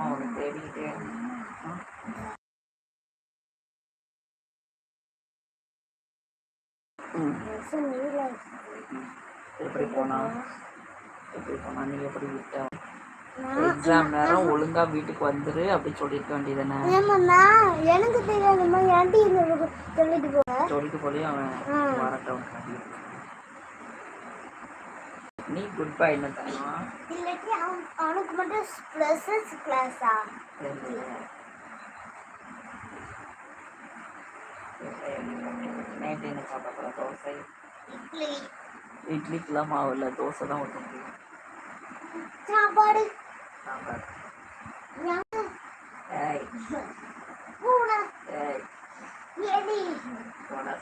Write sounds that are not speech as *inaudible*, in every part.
அவனை தேடிக்கிட்டே எப்படி போனா? எப்படி போனா? நீ எப்படி விட்ட? எக்ஸாம் நேரம் ஒழுங்கா வீட்டுக்கு வந்துரு அப்படி சொல்லிருக்க வேண்டியதானே எனக்கு இந்த சொல்லிட்டு போக சொல்லிட்டு போய் அவன் வரட்டும். நீ குட் பை என்ன தருவா இல்லாட்டி அவன் அவனுக்கு மட்டும் ப்ளஸ் கிளாஸா நைட்டு என்ன சாப்பிட போகிற தோசை. இட்லி. இட்லிக்கெல்லாம் மாவு இல்லை. தோசை தான் ஊற்ற முடியும். சாப்பாடு. ஞாபகம். ஏய். பூனை. ஏய். எலி. போடா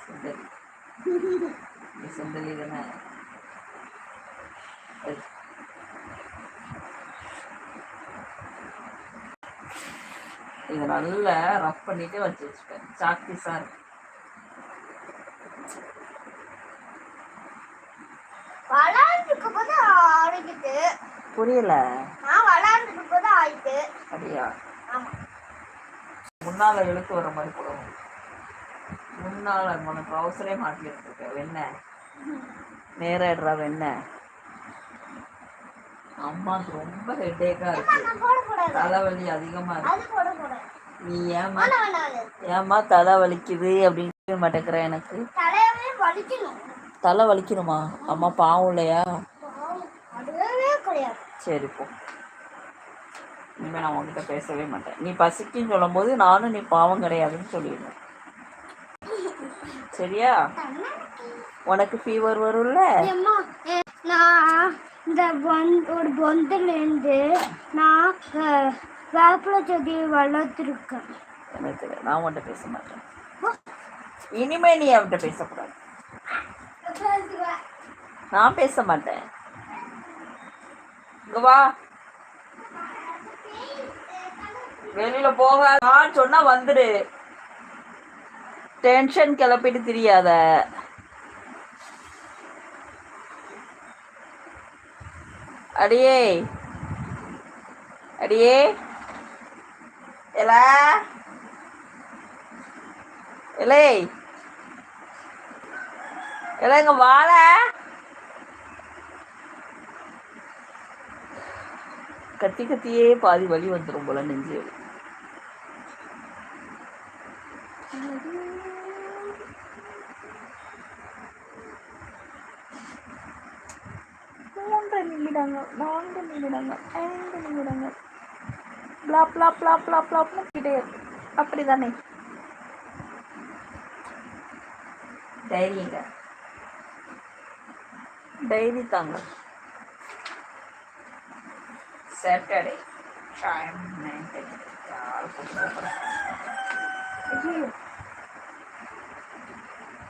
*laughs* நீ சுண்டலி தானே. இதை நல்லா ரஃப் பண்ணிட்டு வச்சு வச்சுப்பேன். சாக் பீஸா இருக்கு புரியல. அப்படியா? முன்னால இழுத்து வர மாதிரி போடணும் முன்னால உனக்கு அவசரே மாட்டிட்டு இருக்க வெண்ண நேராடுறா வெண்ண அம்மாக்கு ரொம்ப ஹெட்டேக்கா இருக்கு. நான் போடக்கூடாது. தலைவலி அதிகமா இருக்கு. நீ ஏமா ஏமா தலை வலிக்குது அப்படின்னு மாட்டேங்கிற எனக்கு? தலை வலிக்கணுமா. அம்மா பாவம் இல்லையா? சரி போ. இனிமேல் நான் உன்கிட்ட பேசவே மாட்டேன். நீ பசிக்குன்னு சொல்லும்போது நானும் நீ பாவம் கிடையாதுன்னு சொல்லிடுவேன். சரியா? உனக்கு ஃபீவர் வரும்ல? இந்த ஒரு பொந்துலேருந்து நான் வேப்பிலை செடி வளர்த்துருக்கேன். எனக்கு தெரியாது நான் உன்கிட்ட பேச மாட்டேன். இனிமே நீ அவன்கிட்ட பேசக்கூடாது. நான் பேச மாட்டேன். இங்க வா. வெளியில போக நான் சொன்னா வந்துடு டென்ஷன் கிளப்பிட்டு தெரியாத. அடியே. அடியே. எலா. இலே இலைங்க வாழ கத்தி கத்தியே பாதி வலி வந்துடும் போல நெஞ்சு வலி மூன்று நிமிடங்கள் நான்கு நிமிடங்கள் ஐந்து நிமிடங்கள். பிளா பிளா பிளா பிளா பிளா முக்கிட்டே இருக்கு. அப்படிதானே? டைரிங்க டைரி தாங்க. சாட்டர்டே டைம் நைன்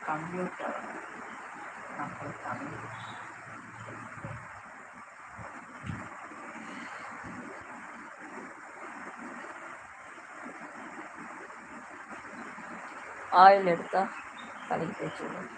கம்ப்யூட்டர் நம்ம தமிழ் ஆயில் எடுத்தால் தலைக்கு வச்சுக்கணும்.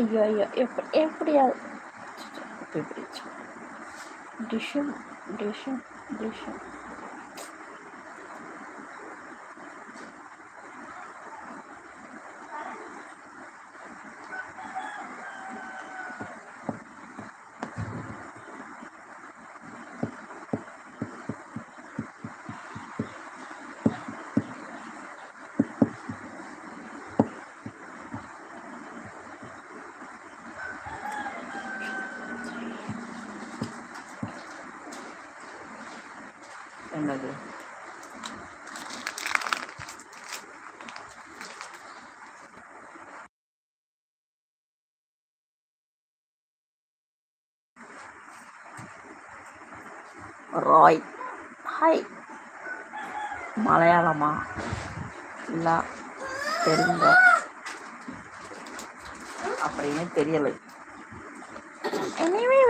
a year, எப்படி year for டிஷ்ஷும் other beverage. உள்ளது ராய். ஹாய். மலையாளமா? இல்லை தெரிஞ்ச. அப்படின்னு தெரியலை. எனிவே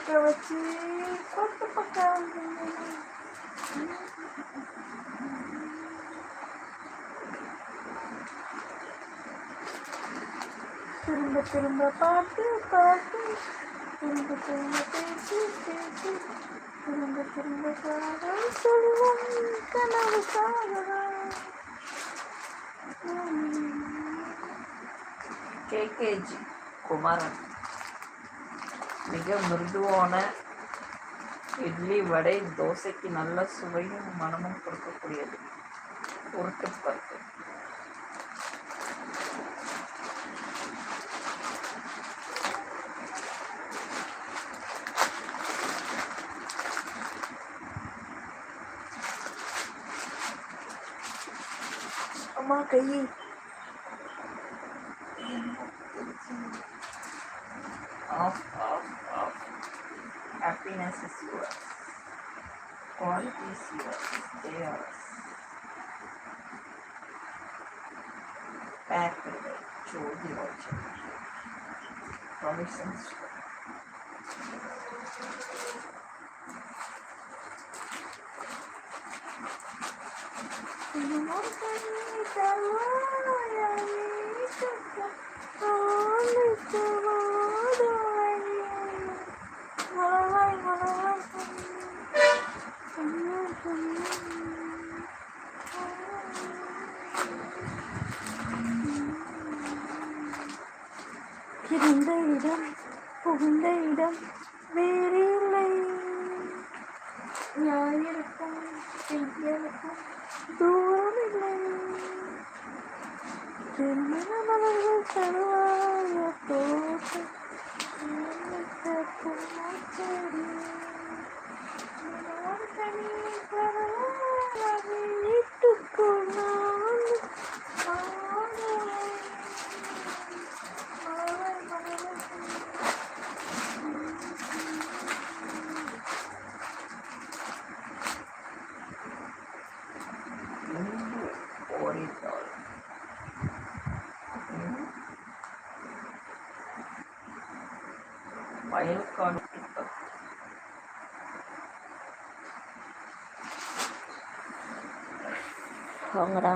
போக பார்க்க வச்சு கொட்டு பக்கம் திரும்ப திரும்ப பாட்டு பாட்டு திரும்ப திரும்ப பேசி பேசி திரும்ப திரும்ப காதல் சொல்லும் கனவு காதலாம் கேகேஜி குமாரன் மிக மிருதுவான இட்லி வடை தோசைக்கு நல்ல சுவையும் மனமும் கொடுக்கக்கூடியது. உருட்டு பருப்பு. அம்மா கை. of, of, of. Happiness is yours. All is yours, theirs. Back to the orchard. Promising You're not going to இருந்த இடம் புகுந்த இடம் வேறில்லை ஞாயிற்கும் திங்களுக்கும் தூரமில்லை திருமண மலர்கள் தருவாய தோட்டம் வீட்டுக்குள் വയലുക്കാണ് ഭംഗടാ